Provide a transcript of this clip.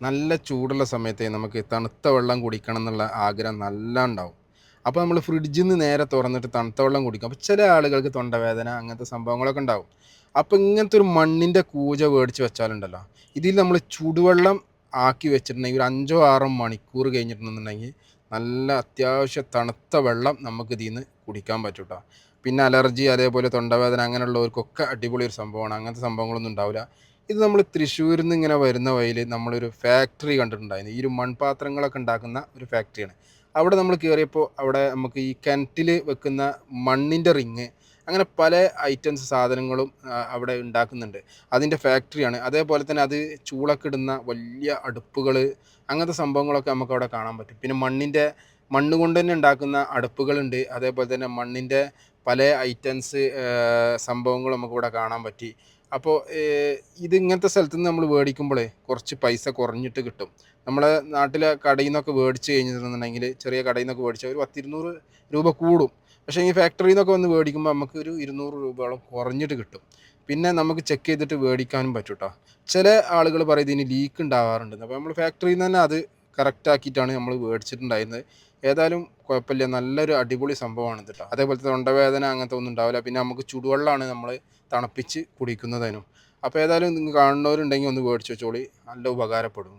നല്ല ചൂടുള്ള സമയത്ത് നമുക്ക് തണുത്ത വെള്ളം കുടിക്കണം എന്നുള്ള ആഗ്രഹം നല്ല ഉണ്ടാവും അപ്പോൾ നമ്മൾ ഫ്രിഡ്ജിൽ നിന്ന് നേരെ തുറന്നിട്ട് തണുത്ത വെള്ളം കുടിക്കും. അപ്പോൾ ചില ആളുകൾക്ക് തൊണ്ടവേദന അങ്ങനത്തെ സംഭവങ്ങളൊക്കെ ഉണ്ടാവും. അപ്പോൾ ഇങ്ങനത്തെ ഒരു മണ്ണിന്റെ കൂജ മേടിച്ച് വെച്ചാലുണ്ടല്ലോ ഇതിൽ നമ്മൾ ചൂടുവെള്ളം ആക്കി വെച്ചിട്ടുണ്ടെങ്കിൽ ഒരു അഞ്ചോ ആറോ മണിക്കൂർ കഴിഞ്ഞിട്ടുണ്ടെന്നുണ്ടെങ്കിൽ നല്ല അത്യാവശ്യ തണുത്ത വെള്ളം നമുക്ക് ഇതിൽ നിന്ന് കുടിക്കാൻ പറ്റും കേട്ടോ പിന്നെ അലർജി അതേപോലെ തൊണ്ടവേദന അങ്ങനെയുള്ളവർക്കൊക്കെ അടിപൊളി ഒരു സംഭവമാണ്. അങ്ങനത്തെ സംഭവങ്ങളൊന്നും ഉണ്ടാവില്ല. ഇത് നമ്മൾ തൃശ്ശൂരിൽ നിന്ന് ഇങ്ങനെ വരുന്ന വഴിയിൽ നമ്മളൊരു ഫാക്ടറി കണ്ടിട്ടുണ്ടായിരുന്നു. ഈ ഒരു മൺപാത്രങ്ങളൊക്കെ ഉണ്ടാക്കുന്ന ഒരു ഫാക്ടറിയാണ് അവിടെ നമ്മൾ കയറിയപ്പോൾ അവിടെ നമുക്ക് ഈ കിണറ്റിൽ വെക്കുന്ന മണ്ണിന്റെ റിങ് അങ്ങനെ പല ഐറ്റംസ് സാധനങ്ങളും അവിടെ ഉണ്ടാക്കുന്നുണ്ട്. അതിന്റെ ഫാക്ടറിയാണ് അതേപോലെ തന്നെ അത് ചൂളൊക്കെ ഇടുന്ന വലിയ അടുപ്പുകൾ അങ്ങനത്തെ സംഭവങ്ങളൊക്കെ നമുക്ക് അവിടെ കാണാൻ പറ്റും. പിന്നെ മണ്ണിന്റെ മണ്ണ് കൊണ്ട് തന്നെ ഉണ്ടാക്കുന്ന അടുപ്പുകളുണ്ട്. അതേപോലെ തന്നെ മണ്ണിന്റെ പല ഐറ്റംസ് സംഭവങ്ങളും നമുക്കിവിടെ കാണാൻ പറ്റി. അപ്പോൾ ഇത് ഇങ്ങനത്തെ സ്ഥലത്ത് നിന്ന് നമ്മൾ മേടിക്കുമ്പോഴേ കുറച്ച് പൈസ കുറഞ്ഞിട്ട് കിട്ടും. നമ്മളെ നാട്ടിലെ കടയിൽ നിന്നൊക്കെ മേടിച്ച് കഴിഞ്ഞിട്ടുണ്ടെങ്കിൽ ചെറിയ കടയിൽ നിന്നൊക്കെ മേടിച്ചാൽ ഒരു പത്തിരുന്നൂറ് രൂപ കൂടും. പക്ഷേ ഈ ഫാക്ടറിയിൽ നിന്നൊക്കെ വന്ന് മേടിക്കുമ്പോൾ നമുക്ക് ഒരു ഇരുന്നൂറ് രൂപയോളം കുറഞ്ഞിട്ട് കിട്ടും. പിന്നെ നമുക്ക് ചെക്ക് ചെയ്തിട്ട് മേടിക്കാനും പറ്റൂട്ടോ. ചില ആളുകൾ പറയും ഇതിന് ലീക്ക് ഉണ്ടാവാറുണ്ട് അപ്പോൾ നമ്മൾ ഫാക്ടറിയിൽ നിന്ന് തന്നെ അത് കറക്റ്റ് ആക്കിയിട്ടാണ് നമ്മൾ മേടിച്ചിട്ടുണ്ടായിരുന്നത് ഏതായാലും കുഴപ്പമില്ല. നല്ലൊരു അടിപൊളി സംഭവമാണ് കേട്ടോ അതേപോലെ തൊണ്ടവേദന അങ്ങനത്തെ ഒന്നും ഉണ്ടാവില്ല. പിന്നെ നമുക്ക് ചുടുവെള്ളമാണ് നമ്മൾ തണുപ്പിച്ച് കുടിക്കുന്നതിനും. അപ്പോൾ ഏതായാലും നിങ്ങൾ കാണുന്നവരുണ്ടെങ്കിൽ ഒന്ന് മേടിച്ച് വെച്ചോളി. നല്ല ഉപകാരപ്പെടും.